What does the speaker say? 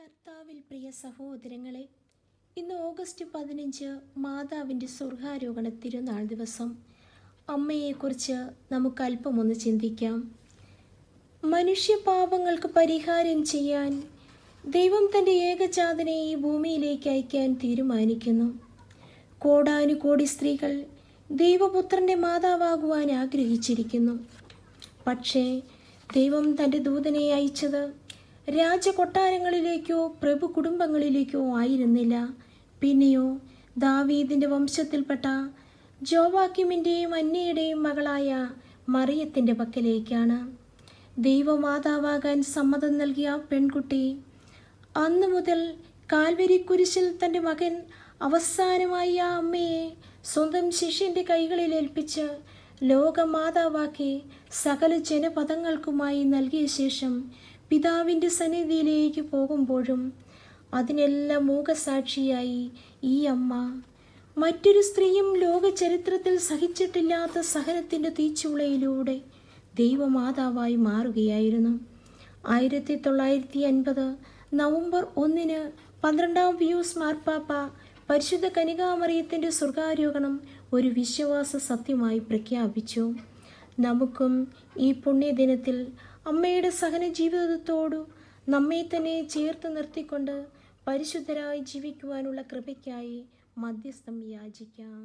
കർത്താവിൽ പ്രിയ സഹോദരങ്ങളെ ഇന്ന് ഓഗസ്റ്റ് പതിനഞ്ച് മാതാവിന്റെ സ്വർഗാരോഹണ തിരുനാൾ ദിവസം. അമ്മയെക്കുറിച്ച് നമുക്ക് അല്പമൊന്ന് ചിന്തിക്കാം. മനുഷ്യപാപങ്ങൾക്ക് പരിഹാരം ചെയ്യാൻ ദൈവം തന്റെ ഏകജാതനെ ഈ ഭൂമിയിലേക്ക് അയക്കാൻ തീരുമാനിക്കുന്നു. കോടാനുകോടി സ്ത്രീകൾ ദൈവപുത്രന്റെ മാതാവാകുവാൻ ആഗ്രഹിച്ചിരിക്കുന്നു. പക്ഷേ ദൈവം തന്റെ ദൂതനെ അയച്ചത് രാജകൊട്ടാരങ്ങളിലേക്കോ പ്രഭു കുടുംബങ്ങളിലേക്കോ ആയിരുന്നില്ല. പിന്നെയോ ദാവീദിന്റെ വംശത്തിൽപ്പെട്ട ജോവാക്യമിന്റെയും അന്നയുടെയും മകളായ മറിയത്തിന്റെ പക്കലേക്കാണ്. ദൈവമാതാവാകാൻ സമ്മതം നൽകിയ പെൺകുട്ടി അന്നു മുതൽ കാൽവരി കുരിശിൽ തന്റെ മകൻ അവസാനമായി ആ അമ്മയെ സ്വന്തം ശിഷ്യന്റെ കൈകളിൽ ഏൽപ്പിച്ച് ലോകമാതാവാക്കി സകല ജനപദങ്ങൾക്കുമായി നൽകിയ ശേഷം പിതാവിന്റെ സന്നിധിയിലേക്ക് പോകുമ്പോഴും അതിനെല്ലാം മൂകസാക്ഷിയായി ഈ അമ്മ മറ്റൊരു സ്ത്രീയും ലോക ചരിത്രത്തിൽ സഹിച്ചിട്ടില്ലാത്ത സഹനത്തിന്റെ തീച്ചുളയിലൂടെ ദൈവമാതാവായി മാറുകയായിരുന്നു. ആയിരത്തി തൊള്ളായിരത്തി അൻപത് നവംബർ ഒന്നിന് പന്ത്രണ്ടാം പിയൂസ് മാർപ്പാപ്പ പരിശുദ്ധ കനികാമറിയത്തിന്റെ സ്വർഗാരോഹണം ഒരു വിശ്വാസ സത്യമായി പ്രഖ്യാപിച്ചു. നമുക്കും ഈ പുണ്യദിനത്തിൽ അമ്മയുടെ സഹന ജീവിതത്തോടു നമ്മെ തന്നെ ചേർത്ത് നിർത്തിക്കൊണ്ട് പരിശുദ്ധരായി ജീവിക്കുവാനുള്ള കൃപയ്ക്കായി മധ്യസ്ഥം യാചിക്കാം.